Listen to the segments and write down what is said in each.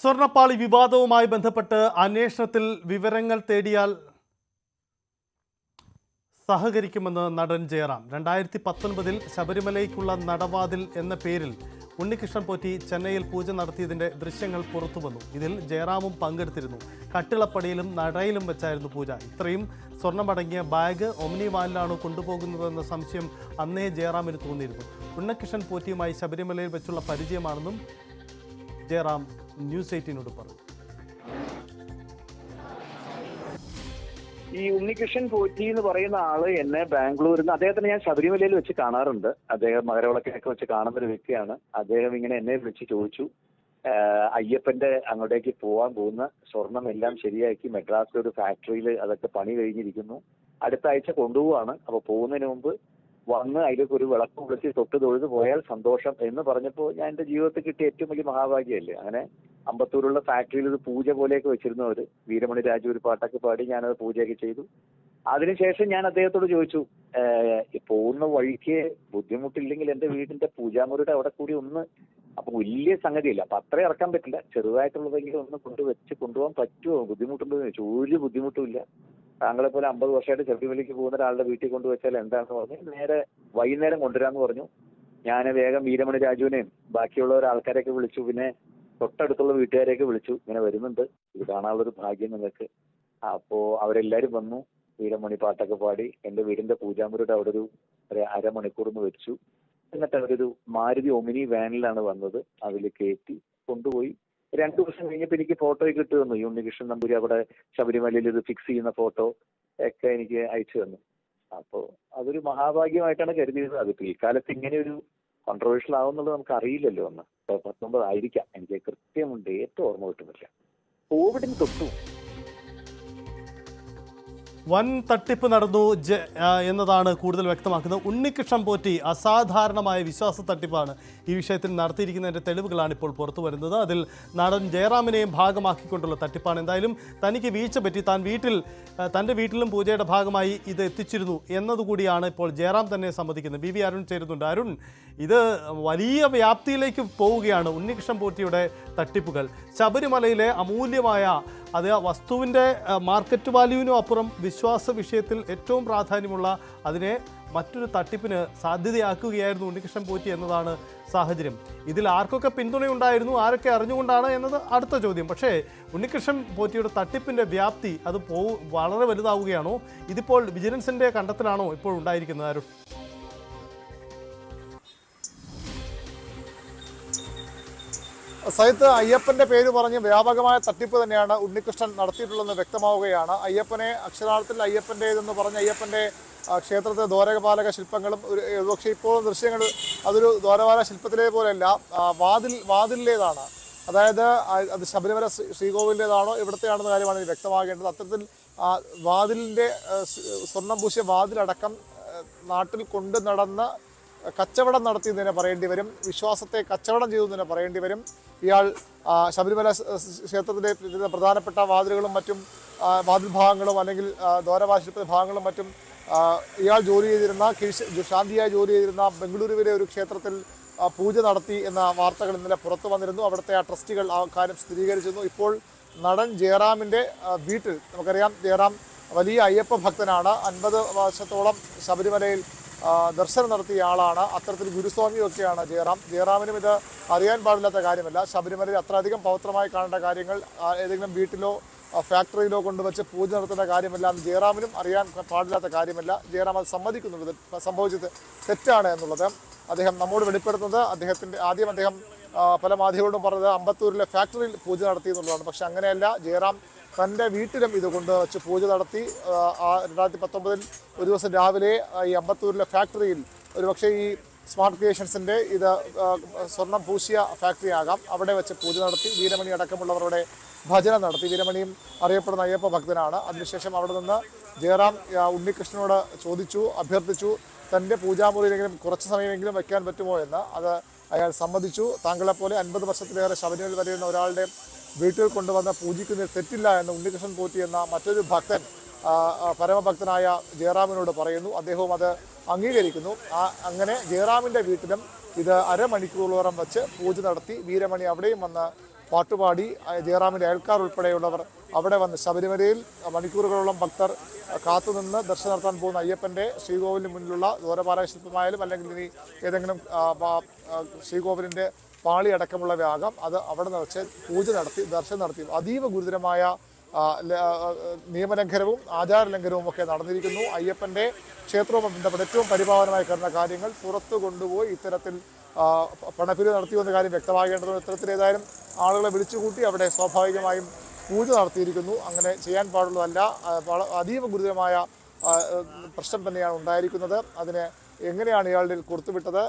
സ്വർണപ്പാളി വിവാദവുമായി ബന്ധപ്പെട്ട് അന്വേഷണത്തിൽ വിവരങ്ങൾ തേടിയാൽ സഹകരിക്കുമെന്ന് നടൻ ജയറാം. രണ്ടായിരത്തി പത്തൊൻപതിൽ ശബരിമലയ്ക്കുള്ള നടവാതിൽ എന്ന പേരിൽ ഉണ്ണികൃഷ്ണൻ പോറ്റി ചെന്നൈയിൽ പൂജ നടത്തിയതിന്റെ ദൃശ്യങ്ങൾ പുറത്തുവന്നു ഇതിൽ ജയറാമും പങ്കെടുത്തിരുന്നു. കട്ടിളപ്പടിയിലും നടയിലും വെച്ചായിരുന്നു പൂജ. ഇത്രയും സ്വർണമടങ്ങിയ ബാഗ് ഒമ്നി വാനിലാണ് കൊണ്ടുപോകുന്നതെന്ന സംശയം അന്നേ ജയറാമിന് തോന്നിയിരുന്നു. ഉണ്ണികൃഷ്ണൻ പോറ്റിയുമായി ശബരിമലയിൽ വെച്ചുള്ള പരിചയമാണെന്നും ജയറാം ന്യൂസ് എയ്റ്റീനോട് പറഞ്ഞു ഈ ഉണ്ണികൃഷ്ണൻ പോറ്റി എന്ന് പറയുന്ന ആൾ എന്നെ ബാംഗ്ലൂരിൽ നിന്ന് അദ്ദേഹത്തിന് ഞാൻ ശബരിമലയിൽ വെച്ച് കാണാറുണ്ട്. അദ്ദേഹം മകരവിളക്കിനൊക്കെ വെച്ച് കാണുന്ന ഒരു വ്യക്തിയാണ്. അദ്ദേഹം ഇങ്ങനെ എന്നെ വിളിച്ച് ചോദിച്ചു അയ്യപ്പന്റെ അങ്ങോട്ടേക്ക് പോവാൻ പോകുന്ന സ്വർണം എല്ലാം ശരിയാക്കി മെഡ്രാസിലെ ഒരു ഫാക്ടറിയിൽ അതൊക്കെ പണി കഴിഞ്ഞിരിക്കുന്നു. അടുത്ത ആഴ്ച കൊണ്ടുപോവാണ്. അപ്പൊ പോകുന്നതിന് മുമ്പ് വന്ന് അതിലേക്ക് ഒരു വിളക്ക് വിളിച്ച് തൊട്ട് തൊഴുത് പോയാൽ സന്തോഷം എന്ന് പറഞ്ഞപ്പോൾ ഞാൻ എന്റെ ജീവിതത്തിൽ കിട്ടിയ ഏറ്റവും വലിയ മഹാഭാഗ്യമല്ലേ അങ്ങനെ അമ്പത്തൂരുള്ള ഫാക്ടറിയിൽ ഒരു പൂജ പോലെയൊക്കെ വെച്ചിരുന്നു അവർ. വീരമണി രാജു ഒരു പാട്ടൊക്കെ പാടി ഞാനത് പൂജയൊക്കെ ചെയ്തു. അതിനുശേഷം ഞാൻ അദ്ദേഹത്തോട് ചോദിച്ചു "ഏഹ്, പോകുന്ന വഴിക്ക് ബുദ്ധിമുട്ടില്ലെങ്കിൽ എന്റെ വീടിന്റെ പൂജാമുറിയുടെ അവിടെ കൂടി ഒന്ന് അപ്പൊ വലിയ സംഗതിയില്ല. അപ്പൊ അത്ര ഇറക്കാൻ പറ്റില്ല. ചെറുതായിട്ടുള്ളതെങ്കിലും ഒന്ന് കൊണ്ട് വെച്ച് കൊണ്ടുപോകാൻ പറ്റുമോ? ബുദ്ധിമുട്ടുണ്ടോ ചോദിച്ചു. ഒരു ബുദ്ധിമുട്ടുമില്ല താങ്കളെ പോലെ അമ്പത് വർഷമായിട്ട് ശബരിമലയ്ക്ക് പോകുന്ന ഒരാളുടെ വീട്ടിൽ കൊണ്ടുവച്ചാൽ എന്താണെന്ന് പറഞ്ഞു. നേരെ വൈകുന്നേരം കൊണ്ടുവരാന്ന് പറഞ്ഞു. ഞാൻ വേഗം വീരമണി രാജുവിനെയും ബാക്കിയുള്ള ഒരാൾക്കാരെയൊക്കെ വിളിച്ചു. പിന്നെ തൊട്ടടുത്തുള്ള വീട്ടുകാരെയൊക്കെ വിളിച്ചു. ഇങ്ങനെ വരുന്നുണ്ട്. ഇത് കാണാനുള്ളൊരു ഭാഗ്യം നിങ്ങൾക്ക്. അപ്പോ അവരെല്ലാരും വന്നു. വീരമണി പാട്ടൊക്കെ പാടി. എന്റെ വീടിന്റെ പൂജാമുരിയുടെ അവിടെ ഒരു അരമണിക്കൂർ ഒന്ന് വെച്ചു. എന്നിട്ട് അവരൊരു മാരുതി ഒമിനി വാനിലാണ് വന്നത്. അതിൽ കയറ്റി കൊണ്ടുപോയി. രണ്ടു വർഷം കഴിഞ്ഞപ്പോൾ എനിക്ക് ഫോട്ടോ കിട്ടു തന്നു ഉണ്ണികൃഷ്ണൻ നമ്പൂരി അവിടെ ശബരിമലയിൽ ഇത് ഫിക്സ് ചെയ്യുന്ന ഫോട്ടോ ഒക്കെ എനിക്ക് അയച്ചു തന്നു. അപ്പോ അതൊരു മഹാഭാഗ്യമായിട്ടാണ് കരുതിയത് അത് പിൽക്കാലത്ത് ഇങ്ങനെ ഒരു കോൺട്രവേഴ്ഷ്യൽ ആവുന്നുള്ളത് നമുക്ക് അറിയില്ലല്ലോ ഒന്ന് പത്തൊമ്പത് ആയിരിക്കാം. എനിക്ക് കൃത്യമുണ്ട്. ഏറ്റവും ഓർമ്മ കിട്ടുന്നില്ല. കോവിഡിന് തൊട്ടു വൻ തട്ടിപ്പ് നടന്നു എന്നതാണ് കൂടുതൽ വ്യക്തമാക്കുന്നത്. ഉണ്ണികൃഷ്ണൻ പോറ്റി അസാധാരണമായ വിശ്വാസ തട്ടിപ്പാണ് ഈ വിഷയത്തിൽ നടത്തിയിരിക്കുന്നതിന്റെ തെളിവുകളാണ് ഇപ്പോൾ പുറത്തു വരുന്നത്. അതിൽ നടൻ ജയറാമിനെയും ഭാഗമാക്കിക്കൊണ്ടുള്ള തട്ടിപ്പാണ്. എന്തായാലും തനിക്ക് വീഴ്ച പറ്റി താൻ വീട്ടിൽ തന്റെ വീട്ടിലും പൂജയുടെ ഭാഗമായി ഇത് എത്തിച്ചിരുന്നു എന്നതുകൂടിയാണ് ഇപ്പോൾ ജയറാം തന്നെ സമ്മതിക്കുന്നത്. ബി വി അരുൺ ചേരുന്നുണ്ട്. അരുൺ ഇത് വലിയ വ്യാപ്തിയിലേക്ക് പോവുകയാണ് ഉണ്ണികൃഷ്ണൻ പോറ്റിയുടെ തട്ടിപ്പുകൾ. ശബരിമലയിലെ അമൂല്യമായ അത് വസ്തുവിന്റെ മാർക്കറ്റ് വാല്യൂവിനും അപ്പുറം വിശ്വാസ വിഷയത്തിൽ ഏറ്റവും പ്രാധാന്യമുള്ള അതിനെ മറ്റൊരു തട്ടിപ്പിന് സാധ്യതയാക്കുകയായിരുന്നു ഉണ്ണികൃഷ്ണൻ പോറ്റി എന്നതാണ് സാഹചര്യം. ഇതിൽ ആർക്കൊക്കെ പിന്തുണയുണ്ടായിരുന്നു ആരൊക്കെ അറിഞ്ഞുകൊണ്ടാണ് എന്നത് അടുത്ത ചോദ്യം. പക്ഷേ ഉണ്ണികൃഷ്ണൻ പോറ്റിയുടെ തട്ടിപ്പിന്റെ വ്യാപ്തി അത് വളരെ വലുതാവുകയാണോ? ഇതിപ്പോൾ വിജിലൻസിന്റെ കണ്ടെത്തലാണോ ഇപ്പോൾ ഉണ്ടായിരിക്കുന്നത് അരുൺ? സഹിത്ത് അയ്യപ്പന്റെ പേര് പറഞ്ഞ് വ്യാപകമായ തട്ടിപ്പ് തന്നെയാണ് ഉണ്ണികൃഷ്ണൻ നടത്തിയിട്ടുള്ളതെന്ന് വ്യക്തമാവുകയാണ്. അയ്യപ്പനെ അക്ഷരാർത്ഥത്തിൽ അയ്യപ്പന്റേതെന്ന് പറഞ്ഞ അയ്യപ്പന്റെ ക്ഷേത്രത്തെ ദ്വാരപാലക ശില്പങ്ങളും ഒരു പക്ഷേ ഇപ്പോൾ ദൃശ്യങ്ങൾ അതൊരു ദ്വാരപാലക ശില്പത്തിലെ പോലെയല്ല വാതിൽ വാതിലിലേതാണ്. അതായത് അത് ശബരിമല ശ്രീ- ശ്രീകോവിലിന്റെതാണോ ഇവിടത്തെയാണെന്ന കാര്യമാണ് വ്യക്തമാകേണ്ടത്. അത്തരത്തിൽ വാതിലിന്റെ സ്വർണം പൂശിയ വാതിലടക്കം നാട്ടിൽ കൊണ്ടു നടന്ന കച്ചവടം നടത്തി എന്ന് തന്നെ പറയേണ്ടി വരും. വിശ്വാസത്തെ കച്ചവടം ചെയ്തു തന്നെ പറയേണ്ടി വരും. ഇയാൾ ശബരിമല ക്ഷേത്രത്തിലെ പ്രധാനപ്പെട്ട വാതിലുകളും മറ്റും വാതിൽ ഭാഗങ്ങളും അല്ലെങ്കിൽ ദ്വാരവാശിപ്പ ഭാഗങ്ങളും മറ്റും ഇയാൾ ജോലി ചെയ്തിരുന്ന ശാന്തിയായി ജോലി ചെയ്തിരുന്ന ബംഗളൂരുവിലെ ഒരു ക്ഷേത്രത്തിൽ പൂജ നടത്തി എന്ന വാർത്തകൾ ഇന്നലെ പുറത്തു വന്നിരുന്നു. അവിടുത്തെ ആ ട്രസ്റ്റികൾ ആ കാര്യം സ്ഥിരീകരിച്ചിരുന്നു. ഇപ്പോൾ നടൻ ജയറാമിന്റെ വീട്ടിൽ നമുക്കറിയാം ജയറാം വലിയ അയ്യപ്പ ഭക്തനാണ്. അൻപത് വർഷത്തോളം ശബരിമലയിൽ ദർശനം നടത്തിയ ആളാണ്. അത്തരത്തിൽ ഗുരുസ്വാമിയൊക്കെയാണ് ജയറാം. ജയറാമിനും ഇത് അറിയാൻ പാടില്ലാത്ത കാര്യമല്ല. ശബരിമലയിൽ അത്രയധികം പവിത്രമായി കാണേണ്ട കാര്യങ്ങൾ ഏതെങ്കിലും വീട്ടിലോ ഫാക്ടറിയിലോ കൊണ്ടുവച്ച് പൂജ നടത്തുന്ന കാര്യമെല്ലാം ജയറാമിനും അറിയാൻ പാടില്ലാത്ത കാര്യമല്ല. ജയറാം അത് സമ്മതിക്കുന്നുള്ളത് സംഭവിച്ചത് തെറ്റാണ് എന്നുള്ളത് അദ്ദേഹം നമ്മോട് വെളിപ്പെടുത്തുന്നത്. അദ്ദേഹത്തിന്റെ ആദ്യം അദ്ദേഹം പല മാധ്യമങ്ങളോടും പറഞ്ഞത് അമ്പത്തൂരിലെ ഫാക്ടറിയിൽ പൂജ നടത്തി എന്നുള്ളതാണ് പക്ഷെ അങ്ങനെയല്ല. ജയറാം തന്റെ വീട്ടിലും ഇത് കൊണ്ട് വെച്ച് പൂജ നടത്തി രണ്ടായിരത്തി പത്തൊമ്പതിൽ ഒരു ദിവസം രാവിലെ ഈ അമ്പത്തൂരിലെ ഫാക്ടറിയിൽ ഒരുപക്ഷെ ഈ സ്മാർട്ട് ക്രിയേഷൻസിന്റെ ഇത് സ്വർണം പൂശിയ ഫാക്ടറി ആകാം അവിടെ വെച്ച് പൂജ നടത്തി വീരമണി അടക്കമുള്ളവരുടെ ഭജന നടത്തി. വീരമണിയും അറിയപ്പെടുന്ന അയ്യപ്പ ഭക്തനാണ്. അതിനുശേഷം അവിടെ നിന്ന് ജയറാം ഉണ്ണികൃഷ്ണനോട് ചോദിച്ചു അഭ്യർത്ഥിച്ചു തന്റെ പൂജാമുറിയിലെങ്കിലും കുറച്ച് സമയമെങ്കിലും വയ്ക്കാൻ പറ്റുമോ? എന്ന്. അത് അയാൾ സമ്മതിച്ചു. താങ്കളെപ്പോലെ അൻപത് വർഷത്തിലേറെ ശബരിമല വരെയുന്ന ഒരാളുടെ വീട്ടിൽ കൊണ്ടുവന്ന് പൂജിക്കുന്നതിൽ തെറ്റില്ല എന്ന് ഉണ്ണികൃഷ്ണൻ പോറ്റി എന്ന മറ്റൊരു ഭക്തൻ പരമഭക്തനായ ജയറാമിനോട് പറയുന്നു. അദ്ദേഹവും അത് അംഗീകരിക്കുന്നു. ആ അങ്ങനെ ജയറാമിന്റെ വീട്ടിലും ഇത് അരമണിക്കൂറോളം വച്ച് പൂജ നടത്തി. വീരമണി അവിടെയും വന്ന് പാട്ടുപാടി. ജയറാമിന്റെ അയൽക്കാർ ഉൾപ്പെടെയുള്ളവർ അവിടെ വന്ന് ശബരിമലയിൽ മണിക്കൂറുകളോളം ഭക്തർ കാത്തുനിന്ന് ദർശനം നടത്താൻ പോകുന്ന അയ്യപ്പന്റെ ശ്രീകോവിലിന് മുന്നിലുള്ള ദൂരപാരശില്പമായാലും അല്ലെങ്കിൽ ഇനി ഏതെങ്കിലും ആ, പാ- അടക്കമുള്ള വ്യാഗം അത് അവിടെ നിറച്ച് പൂജ നടത്തി ദർശനം നടത്തി. അതീവ ഗുരുതരമായ നിയമലംഘനവും ആചാരലംഘനവും ഒക്കെ നടന്നിരിക്കുന്നു. അയ്യപ്പന്റെ ക്ഷേത്രവുമായി ബന്ധപ്പെട്ട് ഏറ്റവും പരിപാവനമായി കരുതുന്ന കാര്യങ്ങൾ പുറത്തു കൊണ്ടുപോയി ഇത്തരത്തിൽ പണപ്പിരി നടത്തിയെന്ന കാര്യം വ്യക്തമാകേണ്ടതുണ്ട്. ഇത്തരത്തിൽ ഏതായാലും ആളുകളെ വിളിച്ചുകൂട്ടി അവിടെ സ്വാഭാവികമായും പൂജ നടത്തിയിരിക്കുന്നു. അങ്ങനെ ചെയ്യാൻ പാടുള്ളതല്ല. അതീവ ഗുരുതരമായ പ്രശ്നം തന്നെയാണ് ഉണ്ടായിരിക്കുന്നത്. അതിന് എങ്ങനെയാണ് ഇയാളുടെ കൊടുത്തുവിട്ടത്?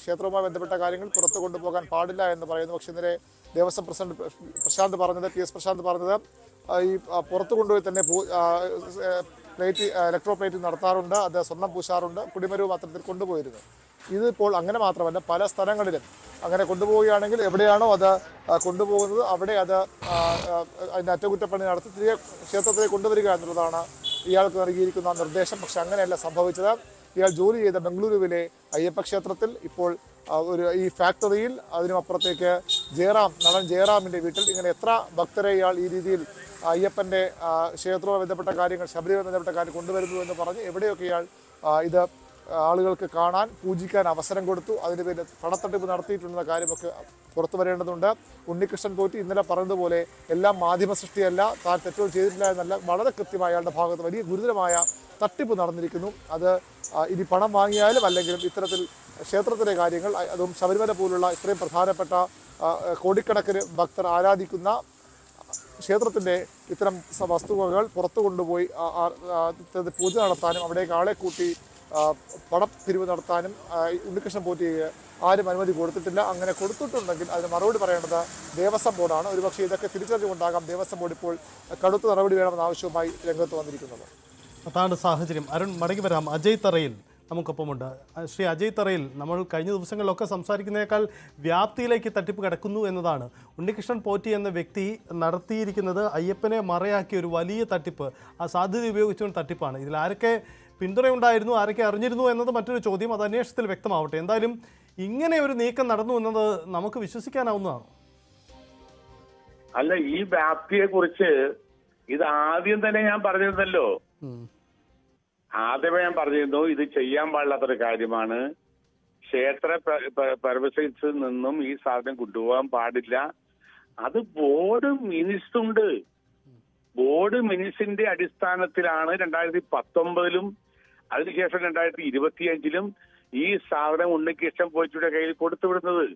ക്ഷേത്രവുമായി ബന്ധപ്പെട്ട കാര്യങ്ങൾ പുറത്തു കൊണ്ടുപോകാൻ പാടില്ല എന്ന് പറയുന്നു. പക്ഷേ ഇന്നലെ ദേവസ്വം പ്രസിഡന്റ് പ്രശാന്ത് പറഞ്ഞത് പി എസ് പ്രശാന്ത് പറഞ്ഞത് ഈ പുറത്തു കൊണ്ടുപോയി തന്നെ പ്ലേറ്റ് ഇലക്ട്രോ പ്ലേറ്റ് നടത്താറുണ്ട്. അത് സ്വർണം പൂശാറുണ്ട്. കുടിമരവും അത്തരത്തിൽ കൊണ്ടുപോയിരുന്നു. ഇതിപ്പോൾ അങ്ങനെ മാത്രമല്ല പല സ്ഥലങ്ങളിലും അങ്ങനെ കൊണ്ടുപോവുകയാണെങ്കിൽ എവിടെയാണോ അത് കൊണ്ടുപോകുന്നത് അവിടെ അത് അതിന്റെ അറ്റകുറ്റപ്പണി നടത്തി തിരികെ ക്ഷേത്രത്തിലേക്ക് കൊണ്ടുവരിക എന്നുള്ളതാണ് ഇയാൾക്ക് നൽകിയിരിക്കുന്ന നിർദ്ദേശം. പക്ഷെ അങ്ങനെയല്ല സംഭവിച്ചത്. ഇയാൾ ജോലി ചെയ്ത ബംഗളൂരുവിലെ അയ്യപ്പ ക്ഷേത്രത്തിൽ ഇപ്പോൾ ഒരു ഈ ഫാക്ടറിയിൽ അതിനും അപ്പുറത്തേക്ക് ജയറാം നടൻ ജയറാമിന്റെ വീട്ടിൽ ഇങ്ങനെ എത്ര ഭക്തരെ ഇയാൾ ഈ രീതിയിൽ അയ്യപ്പന്റെ ക്ഷേത്രവുമായി ബന്ധപ്പെട്ട കാര്യങ്ങൾ ശബരിമല ബന്ധപ്പെട്ട കാര്യം കൊണ്ടുവരുന്നു എന്ന് പറഞ്ഞ് എവിടെയൊക്കെ ഇയാൾ ഇത് ആളുകൾക്ക് കാണാൻ പൂജിക്കാൻ അവസരം കൊടുത്തു. അതിന് പേരിൽ പണത്തട്ടിപ്പ് നടത്തിയിട്ടുണ്ടെന്ന കാര്യമൊക്കെ പുറത്തു വരേണ്ടതുണ്ട്. ഉണ്ണികൃഷ്ണൻ പോറ്റി ഇന്നലെ പറഞ്ഞതുപോലെ എല്ലാം മാധ്യമ സൃഷ്ടിയല്ല താൻ തെറ്റുകൾ ചെയ്തിട്ടില്ല എന്നല്ല വളരെ കൃത്യമായ അയാളുടെ ഭാഗത്ത് വലിയ ഗുരുതരമായ തട്ടിപ്പ് നടന്നിരിക്കുന്നു. അത് ഇനി പണം വാങ്ങിയാലും അല്ലെങ്കിലും ഇത്തരത്തിൽ ക്ഷേത്രത്തിലെ കാര്യങ്ങൾ അതും ശബരിമല പോലുള്ള ഇത്രയും പ്രധാനപ്പെട്ട കോടിക്കണക്കിന് ഭക്തർ ആരാധിക്കുന്ന ക്ഷേത്രത്തിന്റെ ഇത്തരം വസ്തുവകൾ പുറത്തു കൊണ്ടുപോയി പൂജ നടത്താനും അവിടേക്ക് ആളെ കൂട്ടി ആ, പണം പിരിവ് നടത്താനും ഉണ്ണികൃഷ്ണൻ പോറ്റിക്ക് ആരും അനുമതി കൊടുത്തിട്ടില്ല. അങ്ങനെ കൊടുത്തിട്ടുണ്ടെങ്കിൽ അതിന് മറുപടി പറയേണ്ടത് ദേവസ്വം ബോർഡാണ്. ഒരുപക്ഷെ ഇതൊക്കെ തിരിച്ചറിഞ്ഞുകൊണ്ടാകാം ദേവസ്വം ബോർഡ് ഇപ്പോൾ കടുത്ത നടപടി വേണമെന്ന ആവശ്യവുമായി രംഗത്ത് വന്നിരിക്കുന്നത്. അതാണ് സാഹചര്യം. അരുൺ മടങ്ങി വരാം. അജയ് തറയിൽ നമുക്കൊപ്പമുണ്ട്. ശ്രീ അജയ് തറയിൽ നമ്മൾ കഴിഞ്ഞ ദിവസങ്ങളിലൊക്കെ സംസാരിക്കുന്നതിനേക്കാൾ വ്യാപ്തിയിലേക്ക് തട്ടിപ്പ് കിടക്കുന്നു എന്നതാണ്. ഉണ്ണികൃഷ്ണൻ പോറ്റി എന്ന വ്യക്തി നടത്തിയിരിക്കുന്നത് അയ്യപ്പനെ മറയാക്കിയ ഒരു വലിയ തട്ടിപ്പ്. ആ സാധ്യത ഉപയോഗിച്ചുകൊണ്ട് തട്ടിപ്പാണ്. ഇതിൽ ആരൊക്കെ പിന്തുണയുണ്ടായിരുന്നു ആരൊക്കെ അറിഞ്ഞിരുന്നു എന്നത് മറ്റൊരു ചോദ്യം അത് അന്വേഷണത്തിൽ വ്യക്തമാവട്ടെ. എന്തായാലും ഇങ്ങനെ ഒരു നീക്കം നടന്നു എന്നത് നമുക്ക് വിശ്വസിക്കാനാവുന്നതാണ്. അല്ല ഈ വ്യാപ്തിയെ കുറിച്ച് ഇത് ആദ്യം തന്നെ ഞാൻ പറഞ്ഞിരുന്നല്ലോ. ആദ്യമേ ഞാൻ പറഞ്ഞിരുന്നു ഇത് ചെയ്യാൻ പാടില്ലാത്തൊരു കാര്യമാണ്. ക്ഷേത്ര പർവസൻസിൽ നിന്നും ഈ സാധനം കൊണ്ടുപോകാൻ പാടില്ല. അത് ബോർഡ് മിനിസ്റ്റുണ്ട് ബോർഡ് മിനിസിന്റെ അടിസ്ഥാനത്തിലാണ് രണ്ടായിരത്തി പത്തൊമ്പതിലും അതിനുശേഷം രണ്ടായിരത്തി ഇരുപത്തിയഞ്ചിലും ഈ സാധനം ഉണ്ണികൃഷ്ണൻ പോയിച്ചിയുടെ കയ്യിൽ കൊടുത്തുവിടുന്നത്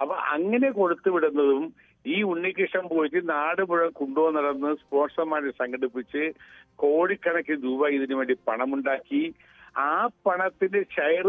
അപ്പൊ അങ്ങനെ കൊടുത്തുവിടുന്നതും ഈ ഉണ്ണികൃഷ്ണൻ പോയിട്ട് നാട് മുഴുവൻ കൊണ്ടുവന്ന് നടന്ന് സ്പോൺസർമാരെ സംഘടിപ്പിച്ച് കോടിക്കണക്കിന് രൂപ ഇതിനു വേണ്ടി പണമുണ്ടാക്കി. ആ പണത്തിന്റെ ഷെയർ